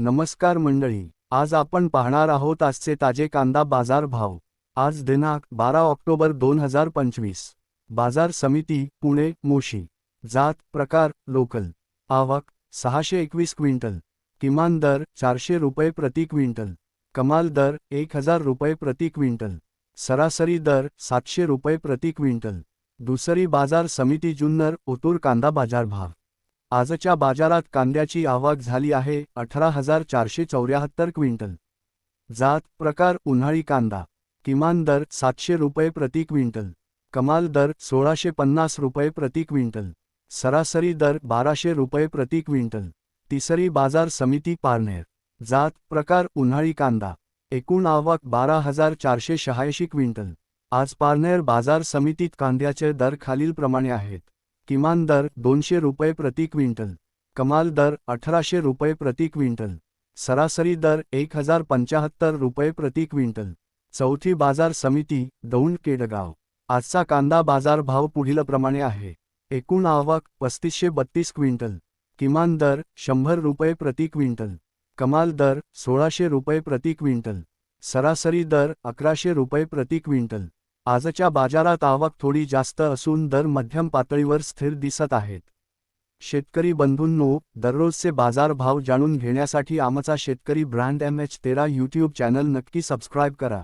नमस्कार मंडळी आज आपण पाहणार आहोत आजचे ताजे कांदा बाजार भाव. आज दिनांक बारा ऑक्टोबर दोन हजार पंचवीस. बाजार समिती पुणे मोशी. जात प्रकार लोकल. आवक सहाशे एकवीस क्विंटल. किमान दर चारशे रुपये प्रति क्विंटल. कमाल दर एक हजार रुपये प्रति क्विंटल. सरासरी दर सातशे रुपये प्रति क्विंटल. दुसरी बाजार समिती जुन्नर ओतूर कांदा बाजार भाव. आजच्या बाजारात कांद्याची आवक झाली आहे अठरा हजार चारशे चौऱ्याहत्तर क्विंटल. जात प्रकार उन्हाळी कांदा. किमान दर सातशे रुपये प्रति क्विंटल. कमाल दर सोळाशे पन्नास रुपये प्रति क्विंटल. सरासरी दर बाराशे रुपये प्रति क्विंटल. तिसरी बाजार समिती पारनेर. जात प्रकार उन्हाळी कांदा. एकूण आवक बारा हजार चारशे शहाऐंशी क्विंटल. आज पारनेर बाजार समितीत कांद्याचे दर खालीलप्रमाणे आहेत. किमान दर दोनशे रुपये प्रति क्विंटल. कमाल दर अठराशे रुपये प्रति क्विंटल. सरासरी दर एक हजार पंचाहत्तर रुपये प्रति क्विंटल. चौथी बाजार समिती दौंड केडगाव. आजचा कांदा बाजार भाव पुढीलप्रमाणे आहे. एकूण आवक पस्तीसशे बत्तीस क्विंटल. किमान दर शंभर रुपये प्रति क्विंटल. कमाल दर सोळाशे रुपये प्रति क्विंटल. सरासरी दर अकराशे रुपये प्रति क्विंटल. आजच्या बाजारात आवक थोडी जास्त असून दर मध्यम पातळीवर स्थिर दिसत आहेत. शेतकरी बंधूंनो दररोजचे बाजार भाव जाणून घेण्यासाठी आमचा शेतकरी ब्रँड एम एच तेरा यूट्यूब चॅनल नक्की सबस्क्राईब करा.